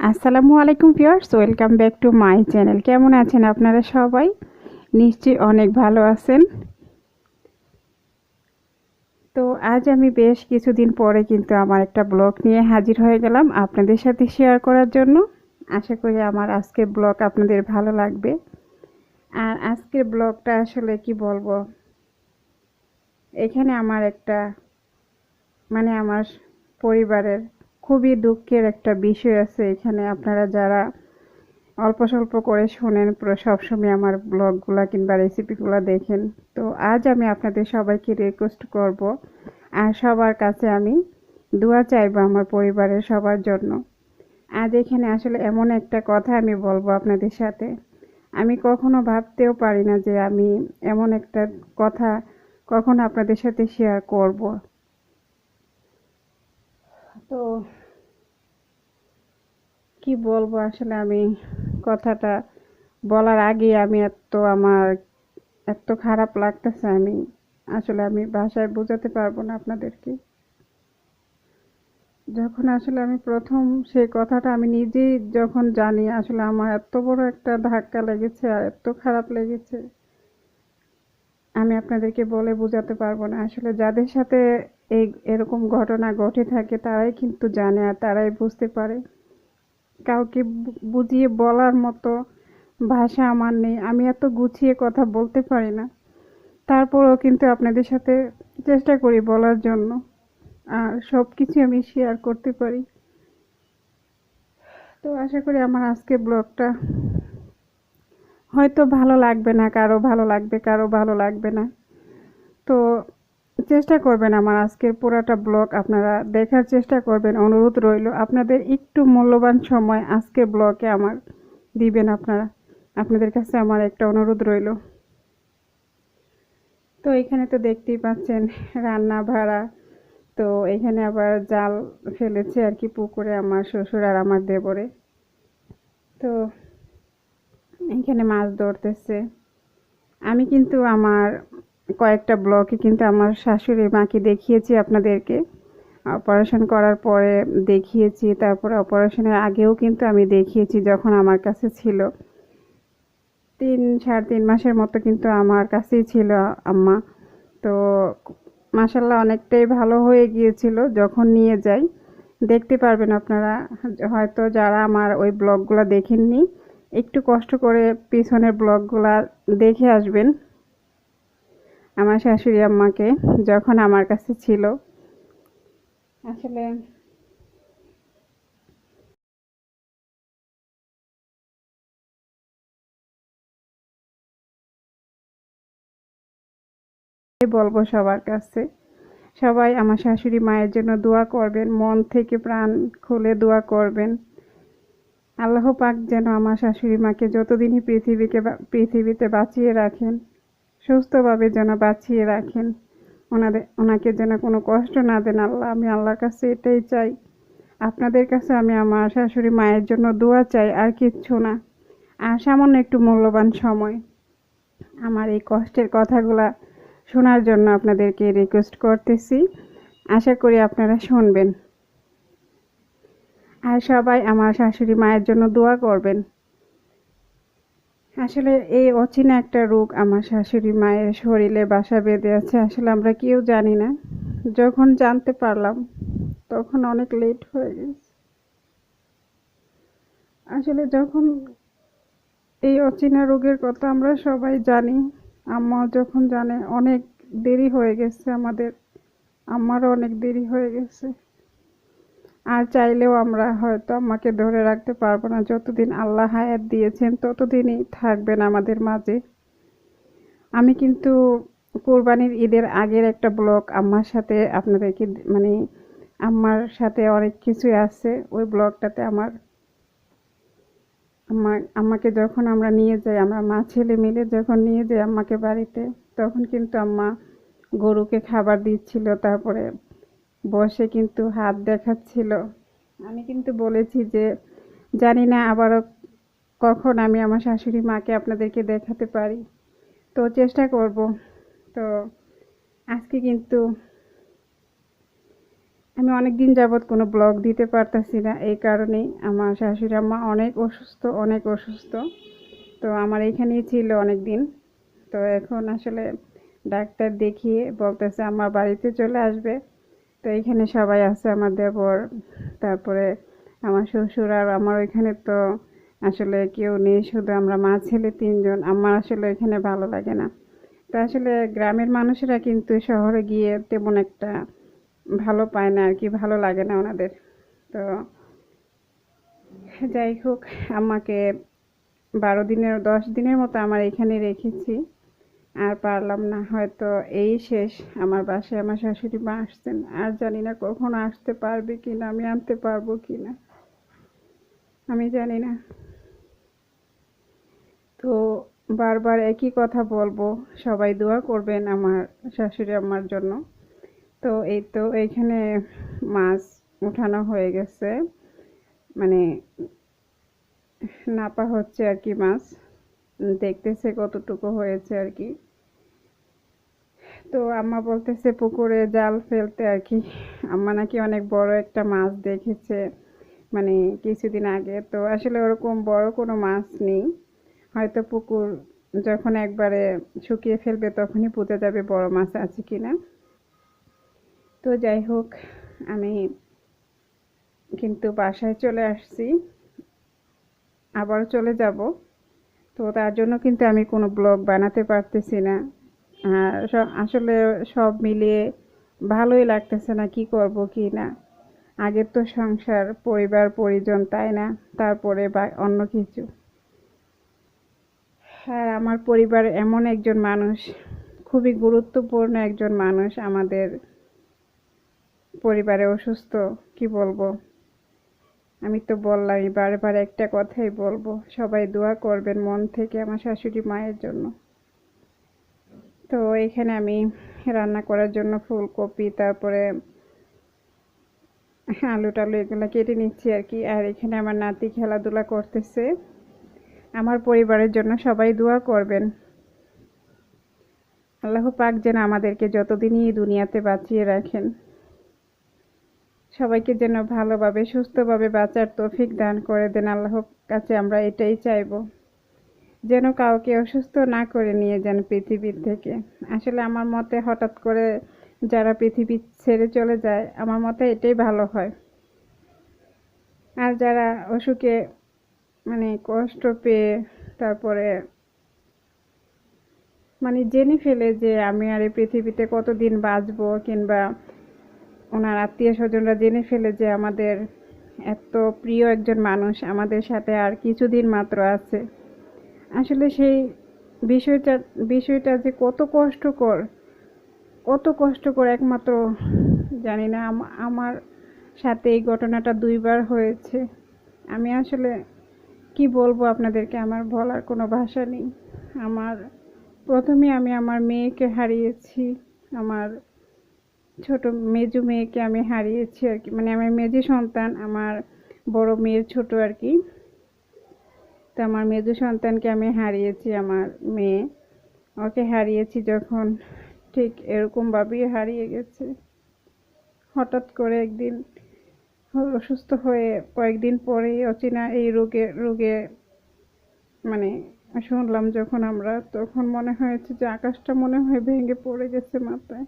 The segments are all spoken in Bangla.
আসসালামু আলাইকুম viewers, welcome back to my channel. কেমন আছেন আপনারা সবাই? নিশ্চয়ই অনেক ভালো আছেন। তো আজ আমি বেশ কিছুদিন পরে কিন্তু আমার একটা ব্লগ নিয়ে হাজির হয়ে গেলাম আপনাদের সাথে শেয়ার করার জন্য। আশা করি আমার আজকের ব্লগ আপনাদের ভালো লাগবে। আর আজকের ব্লগটা আসলে কি বলব? এখানে আমার একটা মানে আমার পরিবারের খুবই দুঃখের একটা বিষয় আছে এখানে। আপনারা যারা অল্প স্বল্প করে শোনেন সবসময় আমার ব্লগগুলো কিংবা রেসিপিগুলো দেখেন। তো আজ আমি আপনাদের সবাইকে রিকোয়েস্ট করব, আর সবার কাছে আমি দোয়া চাইব আমার পরিবারের সবার জন্য। আজ এখানে আসলে এমন একটা কথা আমি বলব আপনাদের সাথে। আমি কখনো ভাবতেও পারি না যে আমি এমন একটা কথা কখনো আপনাদের সাথে শেয়ার করব। তো কি বলব? আসলে আমি কথাটা বলার আগে আমি এত আমার এত খারাপ লাগতেছে। আমি আসলে আমি ভাষায় বোঝাতে পারব না আপনাদেরকে। যখন আসলে আমি প্রথম সেই কথাটা আমি নিজেই যখন জানি, আসলে আমার এত বড় একটা ধাক্কা লেগেছে আর এত খারাপ লেগেছে, আমি আপনাদেরকে বলে বোঝাতে পারব না। আসলে যাদের সাথে এই এরকম ঘটনা ঘটে থাকে, তারাই কিন্তু জানে আর তারাই বুঝতে পারে। কাউকে বুঝিয়ে বলার মতো ভাষা আমার নেই। আমি এত গুছিয়ে কথা বলতে পারি না। তারপরেও কিন্তু আপনাদের সাথে চেষ্টা করি বলার জন্য। আর সব কিছু আমি শেয়ার করতে পারি। তো আশা করি আমার আজকে ব্লগটা হয়তো ভালো লাগবে না, কারও ভালো লাগবে, কারও ভালো লাগবে না। তো চেষ্টা করবেন আমার আজকের পুরাটা ব্লগ আপনারা দেখার চেষ্টা করবেন, অনুরোধ রইল। আপনাদের একটু মূল্যবান সময় আজকের ব্লগে আমার দিবেন আপনারা। আপনাদের কাছে আমার একটা অনুরোধ রইল। তো এখানে তো দেখতেই পাচ্ছেন রান্না ভাড়া। তো এখানে আবার জাল ফেলেছে আর কি পুকুরে আমার শ্বশুর আর আমার দেবরে। তো এখানে মাছ ধরতেছে। আমি কিন্তু আমার কয়েকটা ব্লকে কিন্তু আমার শাশুড়ি মাকে দেখিয়েছি আপনাদেরকে। অপারেশন করার পরে দেখিয়েছি, তারপরে অপারেশনের আগেও কিন্তু আমি দেখিয়েছি যখন আমার কাছে ছিল। তিন, সাড়ে তিন মাসের মতো কিন্তু আমার কাছেই ছিল আম্মা। তো মাসাল্লাহ অনেকটাই ভালো হয়ে গিয়েছিল যখন নিয়ে যাই। দেখতে পারবেন আপনারা, হয়তো যারা আমার ওই ব্লগগুলো দেখেননি, একটু কষ্ট করে পিছনের ব্লগগুলা দেখে আসবেন। আমার শাশুড়ি আম্মাকে যখন আমার কাছে ছিল। আসলে বলব সবার কাছে, সবাই আমার শাশুড়ি মায়ের জন্য দোয়া করবেন, মন থেকে প্রাণ খুলে দোয়া করবেন। আল্লাহ পাক যেন আমার শাশুড়ি মাকে যতদিনই পৃথিবীকে পৃথিবীতে বাঁচিয়ে রাখেন সুস্থভাবে যেন বাঁচিয়ে রাখেন। ওনাদের, ওনাকে যেন কোনো কষ্ট না দেন আল্লাহ, আমি আল্লাহর কাছে এটাই চাই। আপনাদের কাছে আমি আমার শাশুড়ি মায়ের জন্য দোয়া চাই, আর কিচ্ছু না। আর সামান্য একটু মূল্যবান সময়। আমার এই কষ্টের কথাগুলা শোনার জন্য আপনাদেরকে রিকোয়েস্ট করতেছি। আশা করি আপনারা শুনবেন। আর সবাই আমার শাশুড়ি মায়ের জন্য দোয়া করবেন। আসলে এই অচেনা একটা রোগ আমার শাশুড়ি মায়ের শরীরে বাসা বেঁধে আছে, আসলে আমরা কেউ জানি না। যখন জানতে পারলাম, তখন অনেক লেট হয়ে গেছে। আসলে যখন এই অচেনা রোগের কথা আমরা সবাই জানি আম্মা যখন জানে, অনেক দেরি হয়ে গেছে আমাদের। আমারও অনেক দেরি হয়ে গেছে। আর চাইলেও আমরা হয়তো আমাকে ধরে রাখতে পারব না। যতদিন আল্লাহ হায়াত দিয়েছেন, ততদিনই থাকবেন আমাদের মাঝে। আমি কিন্তু কোরবানির ঈদের আগের একটা ব্লগ আম্মার সাথে আপনাদেরকে মানে আম্মার সাথে অনেক কিছুই আছে। ওই ব্লগটাতে আমার আমার আম্মাকে যখন আমরা নিয়ে যাই, আমরা মা ছেলে মিলে যখন নিয়ে যাই আম্মাকে বাড়িতে, তখন কিন্তু আম্মা গরুকে খাবার দিচ্ছিল, তারপরে বসে কিন্তু হাত দেখাচ্ছিল। আমি কিন্তু বলেছি যে, জানি না আবারও কখন আমি আমার শাশুড়ি মাকে আপনাদেরকে দেখাতে পারি। তো চেষ্টা করব। তো আজকে কিন্তু আমি অনেক দিন যাবৎ কোনো ব্লগ দিতে পারতাছি না। এই কারণেই আমার শাশুড়ি আম্মা অনেক অসুস্থ অনেক অসুস্থ। তো আমার এখানেই ছিল অনেক দিন তো এখন আসলে ডাক্তার দেখিয়ে বলতেছে আমার বাড়িতে চলে আসবে। তো এইখানে সবাই আছে, আমার দেবর, তারপরে আমার শ্বশুর আর আমার ওইখানে তো আসলে কেউ নেই, শুধু আমরা মা, ছেলে, তিনজন। আমার আসলে ওইখানে ভালো লাগে না। তো আসলে গ্রামের মানুষেরা কিন্তু শহরে গিয়ে তেমন একটা ভালো পায় না, আর কি ভালো লাগে না ওনাদের। তো যাই হোক, আমাকে বারো দিনের, দশ দিনের মতো আমার এখানে রেখেছি। আর পারলাম না। হয়তো এই শেষ। আমার বাসায় আমার শাশুড়ি মা আসছেন। আর জানি না কখনো আসতে পারবে কি না আমি আনতে পারব কি না আমি জানি না। তো বারবার একই কথা বলব। সবাই দোয়া করবেন আমার শাশুড়ি আমার জন্য। তো এই তো এইখানে মাছ উঠানো হয়ে গেছে। মানে নাপা হচ্ছে আর কি মাছ। দেখতেছে কতটুকু হয়েছে আর কি। তো আম্মা বলতেছে পুকুরে জাল ফেলতে আর কি। আম্মা নাকি অনেক বড় একটা মাছ দেখেছে মানে কিছুদিন আগে। তো আসলে ওরকম বড় কোনো মাছ নেই। হয়তো পুকুর যখন একবারে শুকিয়ে ফেলবে তখনই পুঁতে যাবে বড় মাছ আছে কিনা। তো যাই হোক, আমি কিন্তু বাসায় চলে আসছি। আবার চলে যাব। তো তার জন্য কিন্তু আমি কোনো ব্লগ বানাতে পারতেছি না। আসলে সব মিলিয়ে ভালোই লাগতেছে না কি করব কি না। আগের তো সংসার, পরিবার, পরিজন, তাই না? তারপরে বা অন্য কিছু। আর আমার পরিবার এমন একজন মানুষ, খুবই গুরুত্বপূর্ণ একজন মানুষ আমাদের পরিবারে অসুস্থ, কি বলব? আমি তো বললামই, বারবার একটা কথাই বলব, সবাই দোয়া করবেন মন থেকে আমার শাশুড়ি মায়ের জন্য। তো এখানে আমি রান্না করার জন্য ফুলকপি, তারপরে আলু টালু এগুলো কেটে নিচ্ছি আর কি। আর এখানে আমার নাতি খেলাধুলা করতেছে। আমার পরিবারের জন্য সবাই দোয়া করবেন। আল্লাহ পাক যেন আমাদেরকে যতদিনই এই দুনিয়াতে বাঁচিয়ে রাখেন, সবাইকে যেন ভালোভাবে, সুস্থভাবে বাঁচার তৌফিক দান করে দেন। আল্লাহর কাছে আমরা এটাই চাইব। যেন কাউকে অসুস্থ না করে নিয়ে যান পৃথিবীর থেকে। আসলে আমার মতে হঠাৎ করে যারা পৃথিবী ছেড়ে চলে যায়, আমার মতে এটাই ভালো হয়। আর যারা অসুখে মানে কষ্ট পেয়ে, তারপরে মানে জেনে ফেলে যে আমি আর এই পৃথিবীতে কতদিন বাঁচবো, কিংবা ওনার আত্মীয় স্বজনরা জেনে ফেলে যে আমাদের এত প্রিয় একজন মানুষ আমাদের সাথে আর কিছুদিন মাত্র আছে। আসলে সেই বিষয়টা বিষয়টা যে কত কষ্টকর কত কষ্টকর একমাত্র জানি না আমার সাথে এই ঘটনাটা দুইবার হয়েছে। আমি আসলে কি বলব আপনাদেরকে, আমার বলার কোনো ভাষা নেই। আমার, প্রথমে আমি আমার মেয়েকে হারিয়েছি, আমার ছোট মেজু মেয়েকে আমি হারিয়েছি আর কি। মানে আমার মেজু সন্তান, আমার বড় মেয়ের ছোট আর কি। তো আমার মেজু সন্তানকে আমি হারিয়েছি, আমার মেয়ে। ওকে হারিয়েছি যখন ঠিক এরকমভাবেই হারিয়ে গেছে। হঠাৎ করে একদিন অসুস্থ হয়ে কয়েকদিন পরেই অচেনা এই রোগে রোগে মানে শুনলাম যখন আমরা, তখন মনে হয়েছে যে আকাশটা মনে হয় ভেঙে পড়ে গেছে মাথায়।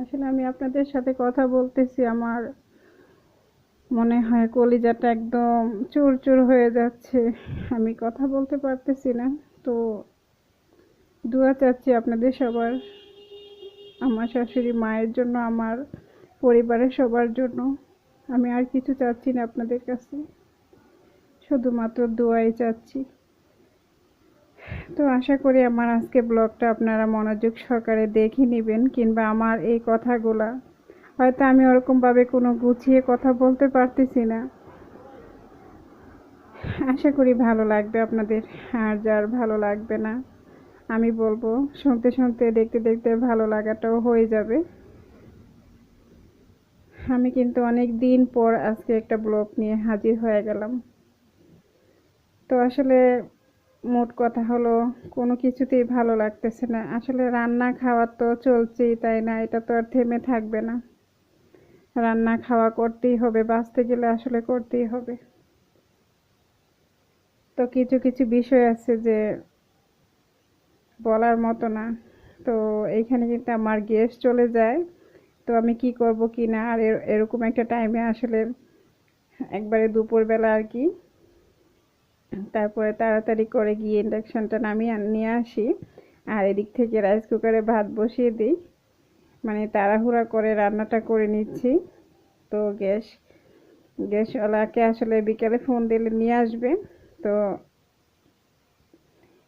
আসলে আমি আপনাদের সাথে কথা বলতেছি, আমার মনে হয় কলিজাটা একদম চুর চুর হয়ে যাচ্ছে। আমি কথা বলতে পারতেছি না। তো দোয়া চাচ্ছি আপনাদের সবার, আমার শাশুড়ি মায়ের জন্য, আমার পরিবারের সবার জন্য। আমি আর কিছু চাচ্ছি না আপনাদের কাছে। শুধুমাত্র দোয়াই চাচ্ছি। তো আশা করি আমার আজকে ব্লগটা আপনারা মনোযোগ সহকারে দেখে নেবেন কিংবা আমার এই কথাগুলা হয়তো আমি ওরকমভাবে কোনো গুছিয়ে কথা বলতে পারতেছি না। আশা করি ভালো লাগবে আপনাদের, আর যার ভালো লাগবে না, আমি বলব শুনতে শুনতে, দেখতে দেখতে ভালো লাগাটাও হয়ে যাবে। আমি কিন্তু অনেক দিন পর আজকে একটা ব্লগ নিয়ে হাজির হয়ে গেলাম। তো আসলে মোট কথা হলো, কোনো কিছুতেই ভালো লাগতেছে না। আসলে রান্না খাওয়া তো চলছেই, তাই না? এটা তো আর থেমে থাকবে না। রান্না খাওয়া করতেই হবে, বাঁচতে গেলে আসলে করতেই হবে। তো কিছু কিছু বিষয় আছে যে বলার মতো না। তো এইখানে কিন্তু আমার গেস্ট চলে যায়। তো আমি কি করব কি না, আর এর- এরকম একটা টাইমে আসলে একবারে দুপুরবেলা আর কি। তারপরে তাড়াতাড়ি করে গিয়ে ইন্ডাকশনটা নামিয়ে নিয়ে আসি। আর এদিক থেকে রাইস কুকারে ভাত বসিয়ে দিই। মানে তাড়াহুড়া করে রান্নাটা করে নিচ্ছি। তো গ্যাস, গ্যাসওয়ালাকে আসলে বিকালে ফোন দিলে নিয়ে আসবে। তো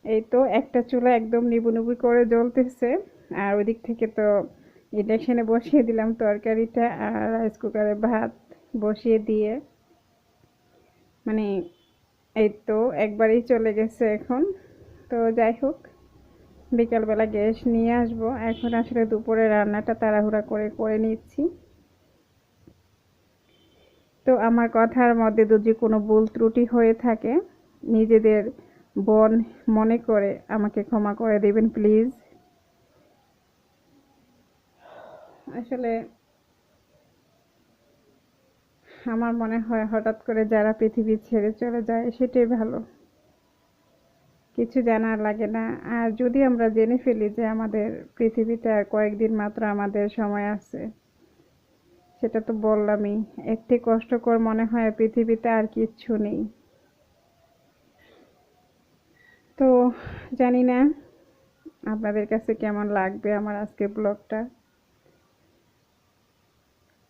এই তো একটা চুলা একদম নিবু নিবু করে জ্বলতেছে। আর ওদিক থেকে তো ইন্ডাকশানে বসিয়ে দিলাম তরকারিটা আর রাইস কুকারে ভাত বসিয়ে দিয়ে। মানে এই তো একবারেই চলে গেছে এখন। তো যাই হোক বিকালবেলা গ্যাস নিয়ে আসব। এখন আসলে দুপুরে রান্নাটা তাড়াহুড়া করে করে নিচ্ছি। তো আমার কথার মধ্যে যদি কোনো ভুল ত্রুটি হয়ে থাকে, নিজেদের বোন মনে করে আমাকে ক্ষমা করে দেবেন, প্লিজ। আসলে আমার মনে হয় হঠাৎ করে যারা পৃথিবী ছেড়ে চলে যায়, সেটাই ভালো। কিছু জানার লাগে না। আর যদি আমরা জেনে ফেলি যে আমাদের পৃথিবীতে আর কয়েকদিন মাত্র আমাদের সময় আছে, সেটা তো বললামই, একটি কষ্টকর মনে হয় পৃথিবীতে আর কিচ্ছু নেই। তো জানি না, আপনাদের কাছে কেমন লাগবে আমার আজকের ব্লগটা?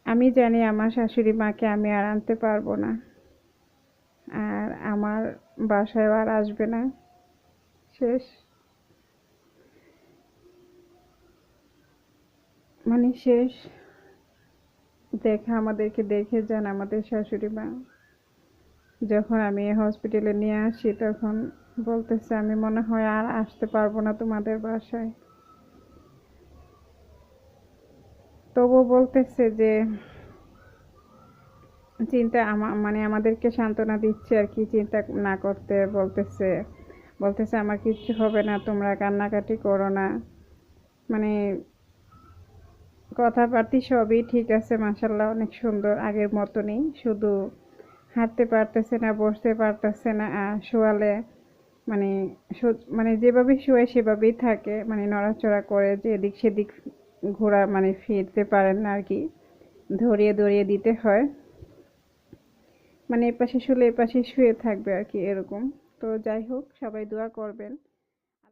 আমি জানি আমার শাশুড়ি মাকে আমি আর আনতে পারব না, আর আমার বাসায়ও আর আসবে না। শেষ। মানে শেষ। দেখা আমাদেরকে দেখে যান আমাদের শাশুড়ি মা। যখন আমি হসপিটালে নিয়ে আসি, তখন বলতেছে, আমি মনে হয় আর আসতে পারব না তোমাদের বাসায়। তবুও বলতেছে যে, চিন্তা মানে আমাদেরকে সান্ত্বনা দিচ্ছে আর কি, চিন্তা না করতে, বলতেছে। বলতেছে, আমার কিচ্ছু হবে না, তোমরা কান্নাকাটি করো না। মানে কথাবার্তি সবই ঠিক আছে মাসাল্লাহ অনেক সুন্দর, আগের মতনই। শুধু হাঁটতে পারতেছে না, বসতে পারতেছে না, আর শোয়ালে মানে মানে যেভাবে শোয়ে সেভাবেই থাকে মানে নড়াচড়া করে, যে এদিক সেদিক ঘোরা মানে ফিরতে পারেন না আর কি ধরিয়ে ধরিয়ে দিতে হয়। মানে এপাশে শুলে এপাশে শুয়ে থাকবে আর কি এরকম। তো যাই হোক সবাই দোয়া করবেন।